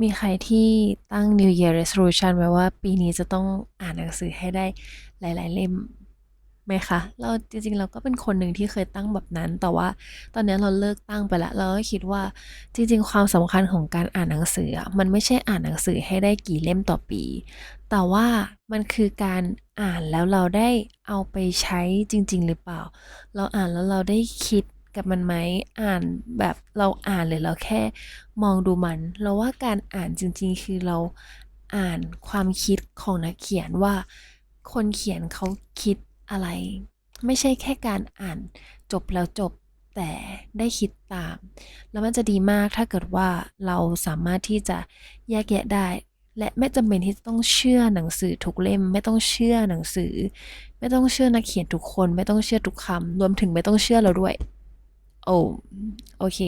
มีใครที่ตั้ง New Year Resolution ไว้ว่าปีนี้จะต้องอ่านหนังสือให้ได้หลาย ๆ เล่มไหมคะ เราจริง ๆ เราก็เป็นคนหนึ่งที่เคยตั้งแบบนั้น แต่ว่าตอนนี้เราเลิกตั้งไปแล้วเราก็คิดว่าจริง ๆ ความสำคัญของการอ่านหนังสือมันไม่ใช่อ่านหนังสือให้ได้กี่เล่มต่อปี แต่ว่ามันคือการอ่านแล้วเราได้เอาไปใช้จริง ๆ หรือเปล่า เราอ่านแล้วเราได้คิด กับมันไหมอ่านแบบเราอ่านหรือเราแค่มองดูมัน เราว่าการอ่านจริงๆ คือเราอ่านความคิดของนักเขียนว่า คนเขียนเขาคิดอะไร ไม่ใช่แค่การอ่านจบแล้วจบแต่ได้คิดตาม แล้วมันจะดีมากถ้าเกิดว่าเราสามารถที่จะแยกแยะได้ และไม่จำเป็นที่ต้องเชื่อหนังสือทุกเล่ม ไม่ต้องเชื่อหนังสือ ไม่ต้องเชื่อนักเขียนทุกคน ไม่ต้องเชื่อทุกคำรวมถึงไม่ต้องเชื่อเราด้วย โอ้โอเค